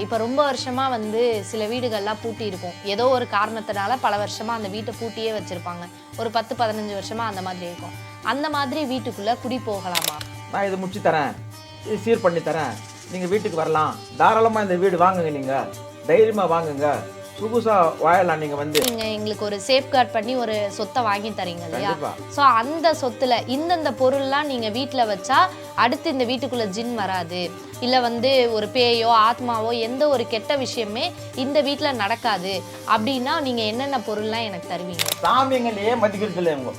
இப்போ ரொம்ப வருஷமா வந்து சில வீடுகள்லாம் பூட்டி இருக்கும் ஏதோ ஒரு காரணத்தினால பல வருஷமா அந்த வீட்டை பூட்டியே வச்சிருப்பாங்க. ஒரு பத்து பதினஞ்சு வருஷமா அந்த மாதிரி இருக்கும். அந்த மாதிரி வீட்டுக்குள்ள குடி போகலாமா? நான் இது முடிச்சு தரேன். இது சீர் பண்ணி தரேன். நீங்கள் வீட்டுக்கு வரலாம். தாராளமாக இந்த வீடு வாங்குங்க நீங்கள் தைரியமாக வாங்குங்க. புதுசாக வாழலாம் நீங்கள் வந்து. நீங்க எங்களுக்கு ஒரு சேஃப்கார்ட் பண்ணி ஒரு சொத்தை வாங்கி தரீங்க இல்லையா? ஸோ அந்த சொத்துல இந்தந்த பொருள்லாம் நீங்க வீட்டில் வச்சா அடுத்து இந்த வீட்டுக்குள்ள ஜின் வராது. இல்லை வந்து ஒரு பேயோ ஆத்மாவோ எந்த ஒரு கெட்ட விஷயமே இந்த வீட்டில் நடக்காது. அப்படின்னா நீங்க என்னென்ன பொருள்லாம் எனக்கு தருவீங்க? சாமிங்களே மதிக்கிறது இல்லை இவங்க?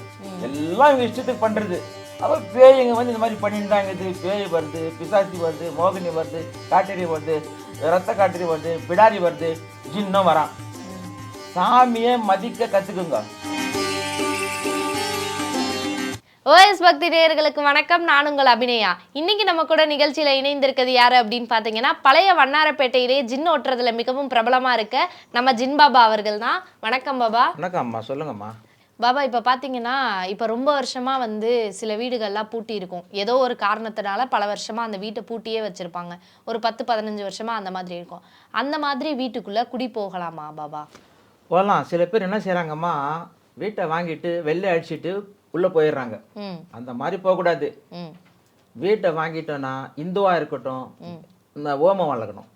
எல்லாம் இவங்க இஷ்டத்துக்கு பண்ணுறது அப்போ பேய்ங்க வந்து இந்த மாதிரி பண்ணியிருந்தாங்க இது பேய் வருது பிசாசி வருது மோகினி வருது காட்டேரி வருது ரத்த காட்டேரி வருது பிடாரி வருது ஜின்னும் வரான். சாமியை மதிக்க கற்றுக்குங்க ஓஎஸ் பக்தி நேயர்களுக்கு வணக்கம். நான் உங்கள் அபிநயா. இன்னைக்கு நம்ம கூட நிகழ்ச்சியில இணைந்திருக்கிறது யாரு அப்படின்னு பார்த்தீங்கன்னா பழைய வண்ணாரப்பேட்டையிலே ஜின் ஓட்டுறதுல மிகவும் பிரபலமா இருக்க நம்ம ஜின் பாபா அவர்கள் தான். வணக்கம் பாபா. வணக்கம் அம்மா சொல்லுங்கம்மா. பாபா இப்போ பார்த்தீங்கன்னா இப்போ ரொம்ப வருஷமா வந்து சில வீடுகள்லாம் பூட்டி இருக்கும் ஏதோ ஒரு காரணத்தினால பல வருஷமா அந்த வீட்டை பூட்டியே வச்சிருப்பாங்க. ஒரு பத்து பதினஞ்சு வருஷமா அந்த மாதிரி இருக்கும். அந்த மாதிரி வீட்டுக்குள்ள குடி போகலாமா பாபா? போகலாம். சில பேர் என்ன செய்கிறாங்கம்மா வீட்டை வாங்கிட்டு வெளில அடிச்சிட்டு உள்ளே போயிடுறாங்க. அந்த மாதிரி போகக்கூடாது. வீட்டை வாங்கிட்டோன்னா இந்துவாக இருக்கட்டும் இந்த ஓமம் வளர்க்கணும்.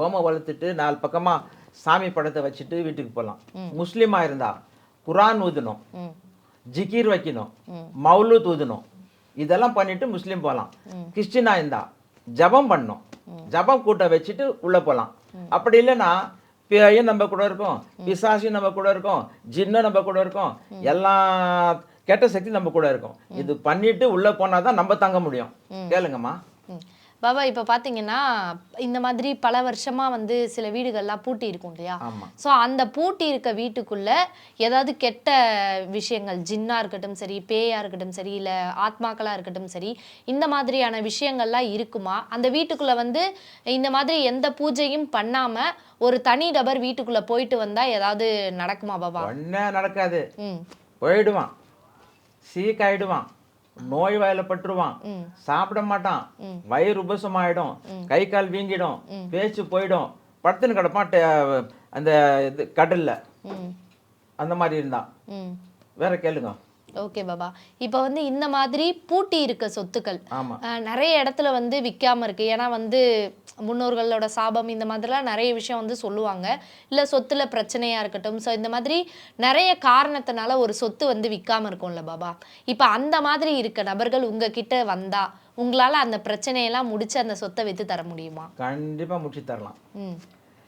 ஓமம் வளர்த்துட்டு நாலு பக்கமாக சாமி படத்தை வச்சுட்டு வீட்டுக்கு போகலாம். முஸ்லீமாக இருந்தா குரான் ஊதணும் ஜிகீர் வைக்கணும் ம். மௌலூத் ஊதணும். இதெல்லாம் பண்ணிட்டு முஸ்லீம் போகலாம். கிறிஸ்டினா இருந்தா ஜபம் பண்ணணும். ஜபம் கூட்ட வச்சுட்டு உள்ளே போகலாம். அப்படி இல்லைன்னா பேயும் நம்ம கூட இருக்கும் பிசாசியும் நம்ம கூட இருக்கும் ஜின்னும் நம்ம கூட இருக்கும். எல்லா கெட்ட சக்தி நம்ம கூட இருக்கும். இது பண்ணிட்டு உள்ளே போனால் தான் நம்ம தங்க முடியும். கேளுங்கம்மா. பாபா இப்போ பார்த்தீங்கன்னா இந்த மாதிரி பல வருஷமா வந்து சில வீடுகள்லாம் பூட்டி இருக்கும் இல்லையா? ஸோ அந்த பூட்டி இருக்க வீட்டுக்குள்ள ஏதாவது கெட்ட விஷயங்கள் ஜின்னா இருக்கட்டும் சரி பேயா இருக்கட்டும் சரி இல்லை ஆத்மாக்களா இருக்கட்டும் சரி இந்த மாதிரியான விஷயங்கள்லாம் இருக்குமா? அந்த வீட்டுக்குள்ள வந்து இந்த மாதிரி எந்த பூஜையும் பண்ணாம ஒரு தனி நபர் வீட்டுக்குள்ள போயிட்டு வந்தா ஏதாவது நடக்குமா பாபா? ஒன்றே நடக்காது. ம். போயிடுவான் சீக்காயிடுவான். நோய் வாயில பட்டுருவான். ம். சாப்பிட மாட்டான். வயிறு உபசமாயிடும். கை கால் வீங்கிடும். பேச்சு போயிடும். படுத்துன்னு கிடப்பான் அந்த இது கடல்ல. அந்த மாதிரி இருந்தான். வேற கேளுங்க. ஓகே பாபா. இப்போ வந்து இந்த மாதிரி பூட்டி இருக்க சொத்துக்கள் நிறைய இடத்துல வந்து விற்காம இருக்கு. ஏன்னா வந்து முன்னோர்களோட சாபம் இந்த மாதிரிலாம் நிறைய விஷயம் வந்து சொல்லுவாங்க. இல்லை சொத்துல பிரச்சனையா இருக்கட்டும். ஸோ இந்த மாதிரி நிறைய காரணத்தினால ஒரு சொத்து வந்து விற்காம இருக்கும்ல பாபா. இப்போ அந்த மாதிரி இருக்க நபர்கள் உங்ககிட்ட வந்தா உங்களால அந்த பிரச்சனையெல்லாம் முடிச்சு அந்த சொத்தை வித்து தர முடியுமா? கண்டிப்பா முடிச்சு தரலாம். ம்.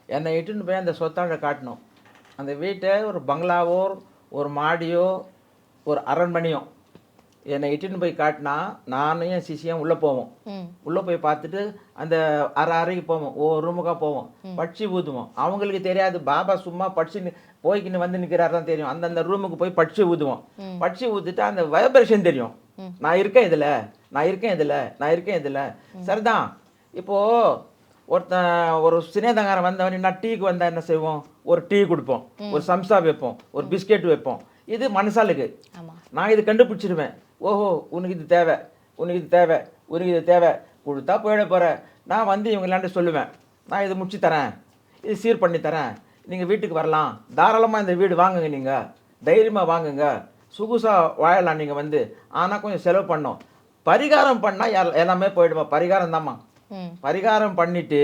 என்னை இட்டுன்னு போய் அந்த சொத்தாண்ட காட்டணும். அந்த வீட்டை ஒரு பங்களாவோ ஒரு மாடியோ ஒரு அரண்மனையோ என்னை இட்டுன்னு போய் காட்டினா நானும் என் சிசியும் உள்ளே போவோம். உள்ளே போய் பார்த்துட்டு அந்த அரை அறைக்கு போவோம். ஓ ரூமுக்காக போவோம். பட்சி ஊதுவோம். அவங்களுக்கு தெரியாது. பாபா சும்மா படிச்சு போய்க்கின்னு வந்து நிற்கிறாரு தான் தெரியும். அந்தந்த ரூமுக்கு போய் பட்சி ஊதுவோம். பட்சி ஊற்றிட்டு அந்த வைப்ரேஷன் தெரியும். நான் இருக்கேன் இதில். நான் இருக்கேன் இதில். நான் இருக்கேன் இதில். சரிதான். இப்போது ஒருத்தன் ஒரு சினேதங்காரன் வந்தவன் நான் டீக்கு வந்தால் என்ன செய்வோம்? ஒரு டீ கொடுப்போம். ஒரு சம்சா வைப்போம். ஒரு பிஸ்கெட் வைப்போம். இது மனசாலுக்கு ஆமா. நான் இது கண்டுபிடிச்சிருவேன். ஓஹோ உனக்கு இது தேவை உனக்கு இது தேவை உனக்கு இது தேவை. கொடுத்தா போயிட போகிற நான் வந்து இவங்களாண்ட சொல்லுவேன். நான் இது முடிச்சு தரேன். இது சீர் பண்ணி தரேன். நீங்கள் வீட்டுக்கு வரலாம். தாராளமாக இந்த வீடு வாங்குங்க நீங்கள் தைரியமாக வாங்குங்க. சொகுசாக வாழலாம் நீங்கள் வந்து. ஆனால் கொஞ்சம் செலவு பண்ணோம் பரிகாரம் பண்ணால் எல்லாமே போயிடுமா? பரிகாரம் தாம்மா. பரிகாரம் பண்ணிட்டு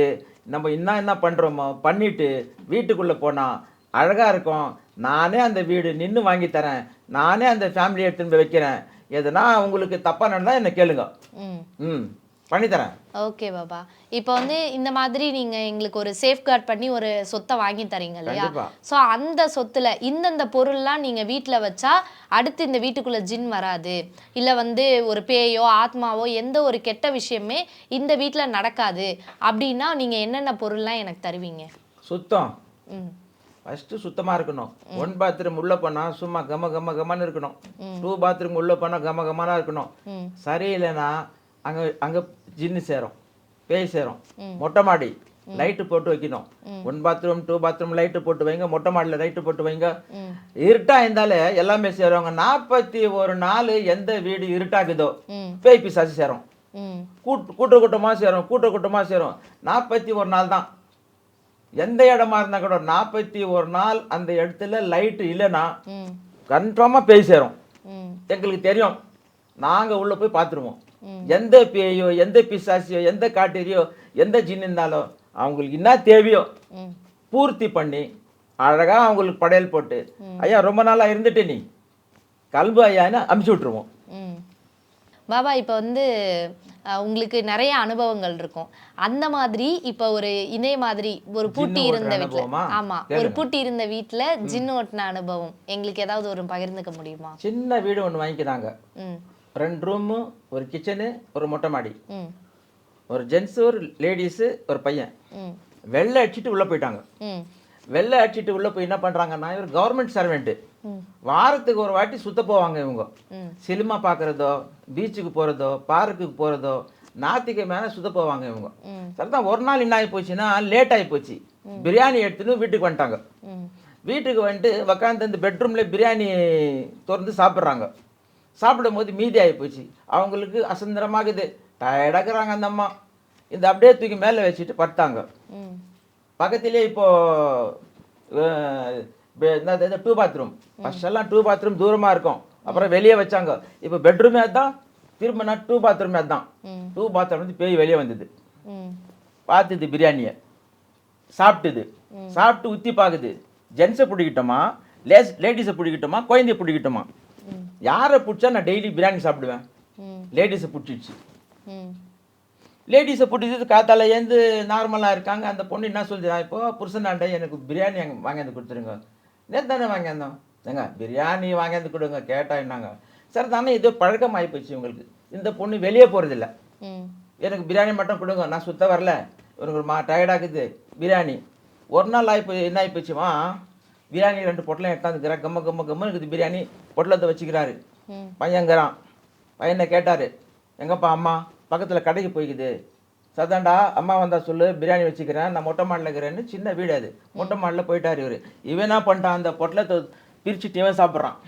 நம்ம என்ன என்ன பண்ணுறோமோ பண்ணிட்டு வீட்டுக்குள்ளே போனால் அழகாக இருக்கும். நானே அந்த வீடு நின்று வாங்கி தரேன். நானே அந்த ஃபேமிலி எடுத்துன்னு போய் வைக்கிறேன். எதுனா உங்களுக்கு தப்பாக நடந்தால் என்ன கேளுங்க. ம். ம். பண்ணித்தரேன் ஓகே பாபா. இப்போ வந்து இந்த மாதிரி நீங்க எங்களுக்கு ஒரு சேஃப்கார்ட் பண்ணி ஒரு சொத்தை வாங்கி தரீங்க இல்லையா. ஸோ அந்த சொத்துல இந்தந்த பொருள்லாம் நீங்க வீட்ல வச்சா அடுத்து இந்த வீட்டுக்குள்ள ஜின் வராது. இல்ல வந்து ஒரு பேயோ ஆத்மாவோ எந்த ஒரு கெட்ட விஷயமே இந்த வீட்ல நடக்காது. அப்படின்னா நீங்க என்னென்ன பொருள்லாம் எனக்கு தருவீங்க? சுத்தம். ம். ஃபஸ்ட்டு சுத்தமாக இருக்கணும். ஒன் பாத்ரூம் உள்ளே போனால் சும்மா கம கம கமன்னு இருக்கணும். டூ பாத்ரூம் உள்ளே போனால் கம கமனா இருக்கணும். சரியில்லைன்னா அங்கே அங்கே ஜின்னு சேரும். பேய் சேரும். மொட்டை மாடி. லைட்டு போட்டு வைக்கணும். One bathroom two bathroom light போட்டு வைங்க. மொட்டை மாடியில் லைட்டு போட்டு வைங்க. ம். இருட்டா இருந்தாலே எல்லாமே சேருவாங்க. நாற்பத்தி ஒரு நாள் எந்த வீடு இருட்டாக்குதோ பேய் பிசாசு சேரும். கூட்ட கூட்டமாக சேரும். கூட்ட கூட்டமாக சேரும். நாற்பத்தி ஒரு நாள் தான். எந்த இடமா இருந்தா கூட நாற்பத்தி ஒரு நாள் அந்த இடத்துல லைட்டு இல்லைன்னா கன்ஃபார்மாக பேய் சேரும். எங்களுக்கு தெரியும். நாங்கள் உள்ளே போய் பார்த்துருவோம். எந்த பேயோ எந்த பிசாசியோ எந்த காட்டேரியோ எந்த ஜின் இருந்தாலும் அவங்களுக்கு என்ன தேவையோ பூர்த்தி பண்ணி அழகா அவங்களுக்கு படையல் போட்டு ஐயா ரொம்ப நாளா இருந்துட்டு நீ. கல்பு ஐயான்னு அமுச்சு விட்டுருவோம். ம் பாபா இப்போ வந்து உங்களுக்கு நிறைய அனுபவங்கள் இருக்கும். அந்த மாதிரி இப்போ ஒரு இதே மாதிரி ஒரு பூட்டி இருந்த வீட்ல அனுபவமா? ஆமா ஒரு பூட்டி இருந்த வீட்ல ஜின் ஓட்டின அனுபவம் எங்களுக்கு ஏதாவது ஒரு பகிர்ந்துக்க முடியுமா? சின்ன வீடு ஒன்று வாங்கிக்கிறாங்க ரெண்டு ரூமு ஒரு கிச்சனு ஒரு மொட்டை மாடி. ஒரு ஜென்ஸு ஒரு லேடிஸு ஒரு பையன். வெள்ளை அடிச்சிட்டு உள்ளே போயிட்டாங்க. வெள்ளை அடிச்சிட்டு உள்ளே போய் என்ன பண்ணுறாங்கன்னா இவர் கவர்மெண்ட் சர்வெண்ட்டு வாரத்துக்கு ஒரு வாட்டி சுத்த போவாங்க இவங்க. சினிமா பார்க்குறதோ பீச்சுக்கு போகிறதோ பார்க்குக்கு போகிறதோ நாத்திக்கு மேலே சுத்த போவாங்க இவங்க. சரிதான் ஒரு நாள் என்ன ஆகி போச்சுன்னா லேட் ஆகி போச்சு. பிரியாணி எடுத்துன்னு வீட்டுக்கு வந்துட்டாங்க. வீட்டுக்கு வந்துட்டு உக்காந்து இந்த பெட்ரூமில் பிரியாணி திறந்து சாப்பிட்றாங்க. சாப்பிடும் போது மீதி ஆகி போச்சு. அவங்களுக்கு அசந்திரமாகுது. டயர்டாக்குறாங்க அந்த அம்மா. இந்த அப்படியே தூக்கி மேலே வச்சுட்டு படுத்தாங்க. ம். பக்கத்திலே இப்போ அஹ், பெ- என்னது டூ பாத்ரூம் ஃபர்ஸ்ட் எல்லாம் டூ பாத்ரூம் தூரமாக இருக்கும். அப்புறம் வெளியே வச்சாங்க. இப்போ பெட்ரூமே அதான் திரும்பினா டூ பாத்ரூமே அதான். ம். டூ பாத்ரூம் வந்து பேய் வெளியே வந்தது. பார்த்துது பிரியாணியை. சாப்பிட்டுது. சாப்பிட்டு உத்தி பார்க்குது ஜென்ஸை பிடிக்கிட்டோமா? லேஸ் லேடிஸை பிடிக்கிட்டோமா? குழந்தைய பிடிக்கிட்டோமா. யாரை பிடிச்சா நான் டெய்லி பிரியாணி சாப்பிடுவேன்? லேடிஸை பிடிச்சிச்சு. ம். லேடிஸை பிடிச்சது காத்தால ஏந்து நார்மலாக இருக்காங்க. அந்த பொண்ணு என்ன சொல்லுது? நான் இப்போ புருஷனாண்ட எனக்கு பிரியாணி அங்கே வாங்கியாந்து கொடுத்துருங்க. நேற்று தானே வாங்கியாந்தோம் ஏங்க பிரியாணி வாங்கியாந்து கொடுங்க கேட்டா என்னங்க? சார் தானே இது பழக்கம் ஆகிப்போச்சு உங்களுக்கு. இந்த பொண்ணு வெளியே போகிறதில்ல எனக்கு பிரியாணி மட்டும் கொடுங்க நான் சுத்த வரல. எனக்கு மா டயர்டாகுது பிரியாணி. ஒரு நாள் ஆகி என்ன ஆகி போச்சுமா? பிரியாணி ரெண்டு பொட்டலம் எடுத்தாந்துக்கிறா கம்ம கம்ம கம்ம இருக்குது பிரியாணி. பொட்டலத்தை வச்சுக்கிறாரு. பையங்கிறான் பையனை கேட்டார். எங்கப்பா அம்மா? பக்கத்தில் கடைக்கு போய்க்குது. சதாண்டா அம்மா வந்தா சொல்லு பிரியாணி வச்சுக்கிறேன் நான் மொட்டை மாடில் இருக்கிறேன்னு சின்ன வீடு அது. மொட்டை மாடில் போயிட்டார் இவர். இவன் என்ன பண்ணிட்டான் அந்த பொட்டலத்தை பிரிச்சுட்டு இவன் சாப்பிட்றான்.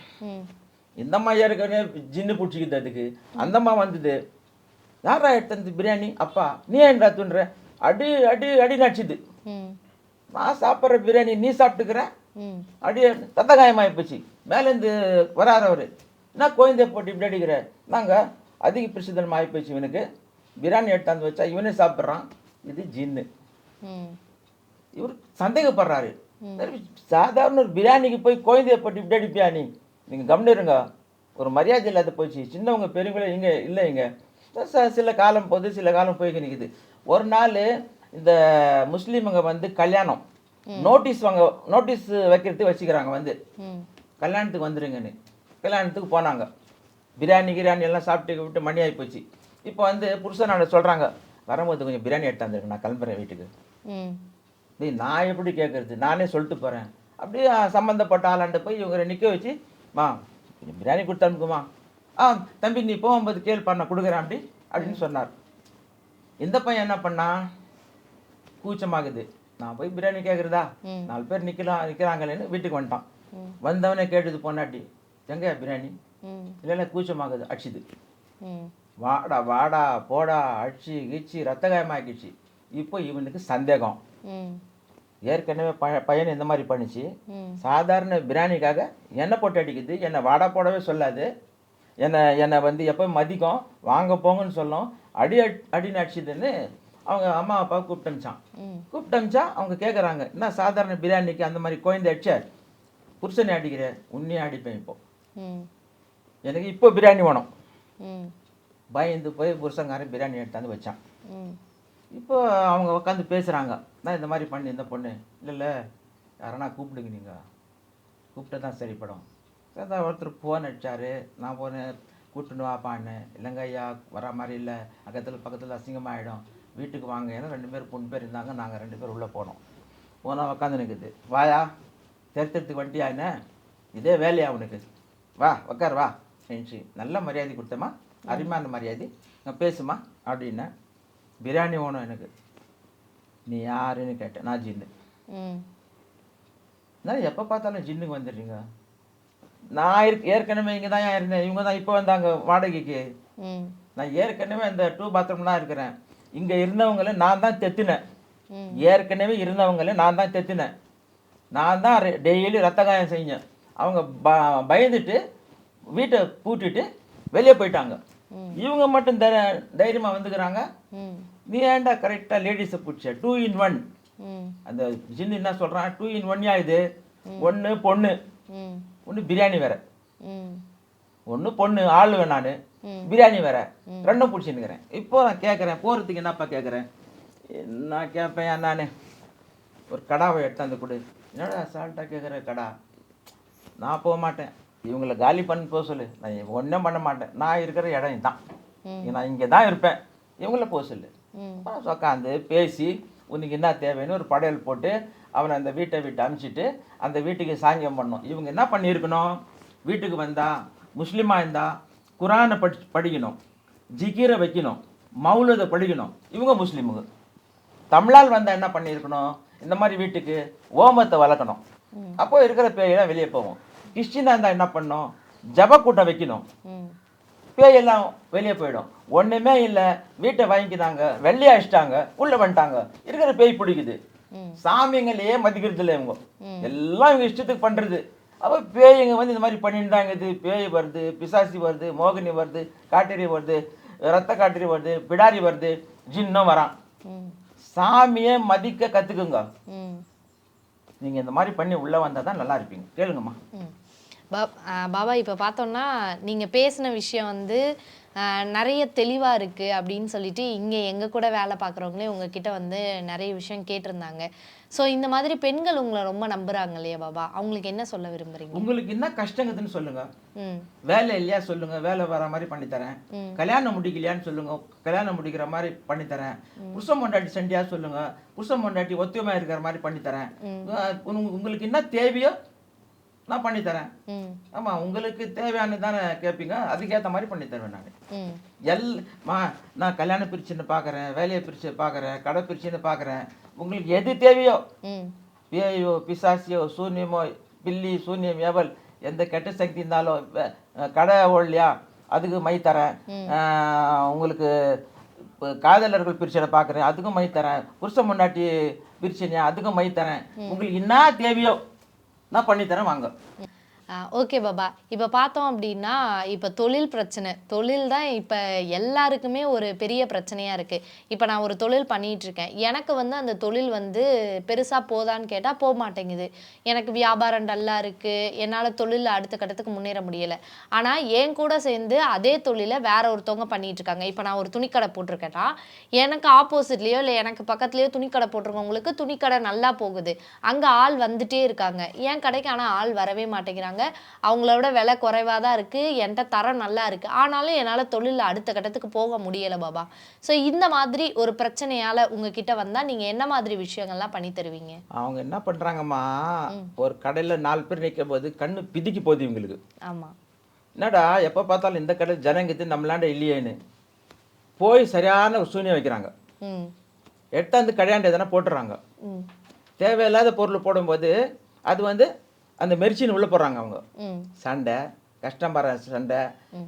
இந்த அம்மா ஏற்கனவே ஜின்னு பிடிச்சிக்குது அதுக்கு. அந்த அம்மா வந்தது யாரா எடுத்தது பிரியாணி? அப்பா நீ ஏன்டா துன்ற? அடி அடி அடி நடிச்சுது. நான் சாப்பிட்ற பிரியாணி நீ சாப்பிட்டுக்கிற? அடி தத்தகாயமாகி போச்சு மேலேருந்து வராரு அவர் என்ன குழந்தைய போட்டு இப்படி அடிக்கிற? நாங்கள் அதிக பிரசித்தம் ஆகி போச்சு இவனுக்கு. பிரியாணி எடுத்தாந்து வச்சா இவனே சாப்பிட்றான். இது ஜின்னு. இவர் சந்தேகப்படுறாரு. சாதாரண ஒரு பிரியாணிக்கு போய் குழந்தைய போட்டு இப்படி அடிப்பியா நீ? நீங்கள் கவனிருங்க ஒரு மரியாதை இல்லாத போச்சு. சின்னவங்க பெரியவங்களே இங்கே இல்லை இங்கே. சில காலம் போது சில காலம் போய் நிற்குது ஒரு நாள் இந்த முஸ்லீமுங்க வந்து கல்யாணம். நோட்டீஸ் வாங்க நோட்டீஸ் வைக்கிறதுக்கு வச்சுக்கிறாங்க வந்து. கல்யாணத்துக்கு வந்துருங்கன்னு. கல்யாணத்துக்கு போனாங்க. பிரியாணி கிரியாணி எல்லாம் சாப்பிட்டு விட்டு மணி ஆகி போச்சு. இப்போ வந்து புருஷனோட சொல்கிறாங்க வரும்போது கொஞ்சம் பிரியாணி எடுத்தாந்துருக்கு நான் கிளம்புறேன் வீட்டுக்கு. ம். டேய் நான் எப்படி கேட்குறது நானே சொல்லிட்டு போகிறேன் அப்படியே சம்மந்தப்பட்ட ஆளாண்ட போய் இவங்க நிற்க வச்சு மா கொஞ்சம் பிரியாணி கொடுத்து அனுப்புமா ஆ தம்பி நீ போகும்போது கேள் பண்ண கொடுக்குறேன் அப்படி அப்படின்னு சொன்னார். இந்த பையன் என்ன பண்ணா? கூச்சமாகுது. நான் போய் பிரியாணி கேட்குறதா. நாலு பேர் நிற்கலாம் நிற்கிறாங்களேன்னு வீட்டுக்கு வந்துட்டான். வந்தவனே கேட்டது பொண்டாட்டி எங்க பிரியாணி? இல்லை இல்லை கூச்சமாகுது அடிச்சுது. வாடா வாடா போடா அடிச்சு கீச்சு ரத்த காயமாக்கிச்சு இப்போ இவனுக்கு சந்தேகம். ஏற்கனவே ப பையன் இந்த மாதிரி பண்ணிச்சு. சாதாரண பிரியாணிக்காக எண்ணெய் போட்டு அடிக்குது. என்னை வாடா போடவே சொல்லாது. என்னை என்னை வந்து எப்போ மதிக்கும். வாங்க போங்கன்னு சொல்லும். அடி அடி அடின்னு அடிச்சுதுன்னு அவங்க அம்மா அப்பா கூப்பிட்டு அனுப்பிச்சான் ம். கூப்பிட்டு அனுப்பிச்சா அவங்க கேட்குறாங்க என்ன சாதாரண பிரியாணிக்கு அந்த மாதிரி குழந்தை அடிச்ச? புருஷனை அடிக்கிற உன்னையே அடிப்பேன் இப்போ. எனக்கு இப்போ பிரியாணி வேணும். பயந்து போய் புருஷங்காரன் பிரியாணி எடுத்தாந்து வச்சான். இப்போ அவங்க உட்காந்து பேசுகிறாங்க நான் இந்த மாதிரி பண்ணி இந்த பொண்ணு. இல்லை இல்லை. யாரனா கூப்பிடுங்க நீங்கள் கூப்பிட்டு தான் சரிப்படும். அதான் ஒருத்தர் ஃபோன் அடிச்சாரு. நான் போனேன் கூப்பிட்டுன்னு வாப்பான்னு இல்லைங்க ஐயா வர மாதிரி இல்லை. பக்கத்தில் பக்கத்தில் அசிங்கமாகிடும் வீட்டுக்கு வாங்க. ஏன்னா ரெண்டு பேர் பொண்ணு பேர் இருந்தாங்க. நாங்கள் ரெண்டு பேர் உள்ளே போனோம். போனால் உட்காந்து நிற்குது வாயா தெரித்தெடுத்துக்கு வந்துட்டியா என்ன? இதே வேலையா உனக்கு. வா உக்கார் வா. என்ச்சு நல்ல மரியாதை கொடுத்தம்மா அருமையான மரியாதை. நான் பேசுமா? அப்படின்னேன் பிரியாணி வேணும் எனக்கு. நீ யாருன்னு கேட்டேன். நான் ஜின்னு. ம். நான் எப்போ பார்த்தாலும் ஜின்னுக்கு வந்துடுறீங்க? நான் இருக் ஏற்கனவே இங்கே தான் இருந்தேன். இவங்க தான் இப்போ வந்தாங்க வாடகைக்கு. நான் ஏற்கனவே இந்த டூ பாத்ரூம்லாம் இருக்கிறேன். இங்கே இருந்தவங்கள நான் தான் தெத்துனேன் ஏற்கனவே இருந்தவங்கள நான் தான் தெத்தினேன் நான் தான் டெய்லி ரத்த காயம் செஞ்சேன். அவங்க ப பயந்துட்டு வீட்டை பூட்டிட்டு வெளியே போயிட்டாங்க. இவங்க மட்டும் தை தைரியமாக வந்துக்கிறாங்க. நீ ஏன்டா கரெக்டாக லேடிஸை பிடிச்ச டூ இன் ஒன் அந்த ஜின்னு என்ன சொல்கிறான் டூ இன் ஒன்யா இது? ஒன்று பொண்ணு. ஒன்று பிரியாணி வேற. ஒன்று பொண்ணு ஆளுவேன் நான். பிரியாணி வேற. ரெண்டும் பிடிச்சின்னுக்கிறேன். இப்போ நான் கேட்குறேன் போகிறதுக்கு என்னப்பா கேட்குறேன் நான் கேட்பேன் நான்? ஒரு கடாவை எடுத்தாந்து கொடு. என்னடா சால்ட்டாக கேட்குற கடா? நான் போக மாட்டேன். இவங்களை காலி பண்ணி போக சொல்லு. நான் ஒன்றும் பண்ண மாட்டேன். நான் இருக்கிற இடம் இதுதான் நான் இங்கே தான் இருப்பேன். இவங்கள போக சொல்லு. உட்காந்து பேசி உனக்கு என்ன தேவைன்னு ஒரு படையல் போட்டு அவனை அந்த வீட்டை விட்டு அனுப்பிச்சிட்டு அந்த வீட்டுக்கு சாங்கியம் பண்ணணும். இவங்க என்ன பண்ணியிருக்கணும்? வீட்டுக்கு வந்தா முஸ்லீமாக இருந்தா குரானை படி படிக்கணும் ஜிகீரை வைக்கணும் மௌலதை படிக்கணும். இவங்க முஸ்லீமுங்க. தமிழால் வந்தால் என்ன பண்ணியிருக்கணும்? இந்த மாதிரி வீட்டுக்கு ஓமத்தை வளர்க்கணும். அப்போ இருக்கிற பேயெல்லாம் வெளியே போகும். கிறிஸ்டினாக இருந்தால் என்ன பண்ணணும் ஜப கூட்டம் வைக்கணும். பேயெல்லாம் வெளியே போயிடும். ஒண்ணுமே இல்லை. வீட்டை வாங்கிக்கினாங்க வெள்ளையா அடிச்சிட்டாங்க. உள்ள வந்துட்டாங்க. இருக்கிற பேய் பிடிக்குது. சாமிங்களையே மதிக்கிறது இல்லை இவங்க. எல்லாம் இவங்க இஷ்டத்துக்கு பண்றது. அப்போ பேய்ங்க வந்து இந்த மாதிரி பண்ணிட்டு இருக்குது. பேய் வருது பிசாசி வருது மோகினி வருது காட்டேரி வருது ரத்த காட்டேரி வருது பிடாரி வருது ஜின்னும் வரான். சாமியை மதிக்க கத்துக்குங்க. ம். நீங்க இந்த மாதிரி பண்ணி உள்ள வந்தா தான் நல்லா இருப்பீங்க. கேளுங்கம்மா. பாபா இப்போ பார்த்தோம்னா நீங்கள் பேசின விஷயம் வந்து நிறைய தெளிவாக இருக்குது அப்படின்னு சொல்லிட்டு இங்கே எங்கள் கூட வேலை பார்க்குறவங்களே உங்ககிட்ட வந்து நிறைய விஷயம் கேட்டிருந்தாங்க. ஸோ இந்த மாதிரி பெண்கள் உங்களை ரொம்ப நம்புறாங்க இல்லையா பாபா? அவங்களுக்கு என்ன சொல்ல விரும்புறீங்க? உங்களுக்கு என்ன கஷ்டங்குதுன்னு சொல்லுங்க. வேலை இல்லையா சொல்லுங்க. வேலை வர மாதிரி பண்ணி தரேன். ம். கல்யாணம் முடிக்கலையான்னு சொல்லுங்க. கல்யாணம் முடிக்கிற மாதிரி பண்ணி தரேன். புருஷன் பொண்டாட்டி சண்டியா சொல்லுங்க. புருஷன் பொண்டாட்டி ஒத்துமையா இருக்கிற மாதிரி பண்ணி தரேன். அஹ் உங்க- உங்களுக்கு என்ன தேவையோ நான் பண்ணி தரேன் ஆமா உங்களுக்கு தேவையானது தானே கேட்பீங்க அதுக்கேற்ற மாதிரி பண்ணி தருவேன் நான் எல் மா நான் கல்யாணம் பிரிச்சுன்னு பார்க்குறேன் வேலையை பிரிச்சு பார்க்குறேன் கடை பிரிச்சுன்னு பார்க்குறேன் உங்களுக்கு எது தேவையோ பேயோ பிசாசியோ சூன்யமோ பில்லி சூன்யம் ஏவல் எந்த கெட்ட சக்தி இருந்தாலும் கடை ஓடலையா அதுக்கு மை தரேன். உங்களுக்கு காதலர்கள் பிரச்சனை பார்க்குறேன் அதுக்கும் மை தரேன். புருஷ முன்னாட்டி பிரச்சனையா அதுக்கும் மை தரேன். உங்களுக்கு என்ன தேவையோ நான் பண்ணித்தரேன் வாங்க. ஓகே பாபா. இப்போ பார்த்தோம் அப்படின்னா இப்போ தொழில் பிரச்சனை. தொழில் தான் இப்போ எல்லாருக்குமே ஒரு பெரிய பிரச்சனையாக இருக்குது இப்போ நான் ஒரு தொழில் பண்ணிகிட்ருக்கேன் எனக்கு வந்து அந்த தொழில் வந்து பெருசாக போதான்னு கேட்டால் போக மாட்டேங்குது எனக்கு வியாபாரம் டல்லாக இருக்குது என்னால் தொழிலில் அடுத்த கட்டத்துக்கு முன்னேற முடியலை. ஆனால் என் கூட சேர்ந்து அதே தொழிலை வேற ஒருத்தவங்க பண்ணிகிட்ருக்காங்க இருக்காங்க. இப்போ நான் ஒரு துணிக்கடை போட்டிருக்கேன்னா எனக்கு ஆப்போசிட்லேயோ இல்லை எனக்கு பக்கத்துலேயோ துணிக்கடை போட்டிருக்கவங்களுக்கு துணிக்கடை நல்லா போகுது. அங்கே ஆள் வந்துட்டே இருக்காங்க. என் கடைக்கு ஆனால் ஆள் வரவே மாட்டேங்கிறாங்க. அவங்களோட விலை குறைவாக தான் இருக்குது என்கிட்ட தரம் நல்லா இருக்குது ஆனாலும் என்னால் தொழிலில் அடுத்த கட்டத்துக்கு போக முடியலை பாபா. ஸோ இந்த மாதிரி ஒரு பிரச்சனையால் உங்ககிட்ட வந்தால் நீங்கள் என்ன மாதிரி விஷயங்கள்லாம் பண்ணி தருவீங்க? அவங்க என்ன பண்ணுறாங்கம்மா ஒரு கடையில் நாலு பேர் நிற்கும் போது கண்ணு பிதிக்கி போகுது இவங்களுக்கு. ஆமாம் என்னடா எப்போ பார்த்தாலும் இந்த கடை ஜனங்கத்து நம்மளாண்ட இல்லையேன்னு. போய் சரியான ஒரு சூனியம் வைக்கிறாங்க. ம். எடுத்தாந்து கடையாண்டு எதனா போட்டுறாங்க. தேவையில்லாத பொருள் போடும்போது அது வந்து அந்த மெரிச்சின் உள்ளே போடுறாங்க அவங்க. சண்டை கஸ்டமர் சண்டை.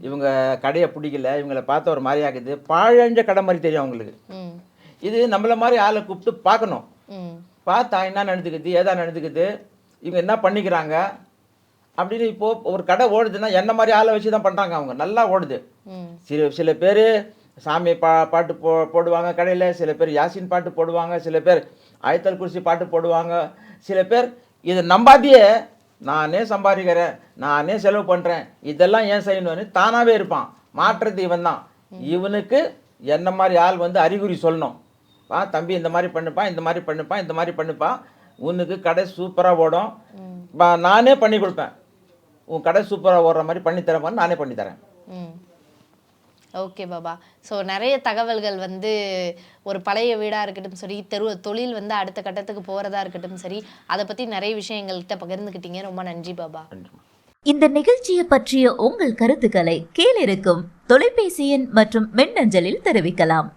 இவங்க கடையை பிடிக்கல இவங்கள பார்த்த ஒரு மாதிரி ஆகுது. பாழஞ்ச கடை மாதிரி தெரியும் அவங்களுக்கு. இது நம்மள மாதிரி ஆளை கூப்பிட்டு பார்க்கணும். பார்த்தா என்ன நடந்துக்குது ஏதா நடந்துக்குது இவங்க என்ன பண்ணிக்கிறாங்க அப்படின்னு இப்போ ஒரு கடை ஓடுதுன்னா என்ன மாதிரி ஆளை வச்சு தான் பண்ணுறாங்க அவங்க. நல்லா ஓடுது. சில சில பேர் சாமி பா பாட்டு போ போடுவாங்க கடையில். சில பேர் யாசின் பாட்டு போடுவாங்க. சில பேர் ஆயத்தல் குருசி பாட்டு போடுவாங்க. சில பேர் இதை நம்பாதியே நானே சம்பாதிக்கிறேன் நானே செலவு பண்ணுறேன் இதெல்லாம் ஏன் செய்யணும்னு தானாகவே இருப்பான். மாற்றுறது இவன் தான் இவனுக்கு என்ன மாதிரி ஆள் வந்து அறிகுறி சொல்லணும். பா தம்பி இந்த மாதிரி பண்ணுப்பா இந்த மாதிரி பண்ணுப்பா இந்த மாதிரி பண்ணுப்பா. உனக்கு கடை சூப்பராக ஓடும். நானே பண்ணி கொடுப்பேன். உன் கடை சூப்பராக ஓடுற மாதிரி பண்ணி தரேன் நானே பண்ணி தரேன். ம். ஓகே பாபா. ஸோ நிறைய தகவல்கள் வந்து ஒரு பழைய வீடாக இருக்கட்டும் சரி தெரு தொழில் வந்து அடுத்த கட்டத்துக்கு போகிறதா இருக்கட்டும் சரி அதை பற்றி நிறைய விஷயம் எங்கள்கிட்ட பகிர்ந்துக்கிட்டீங்க ரொம்ப நன்றி பாபா. இந்த நிகழ்ச்சியை பற்றிய உங்கள் கருத்துக்களை கீழிருக்கும் தொலைபேசி எண் மற்றும் மின்னஞ்சலில் தெரிவிக்கலாம்.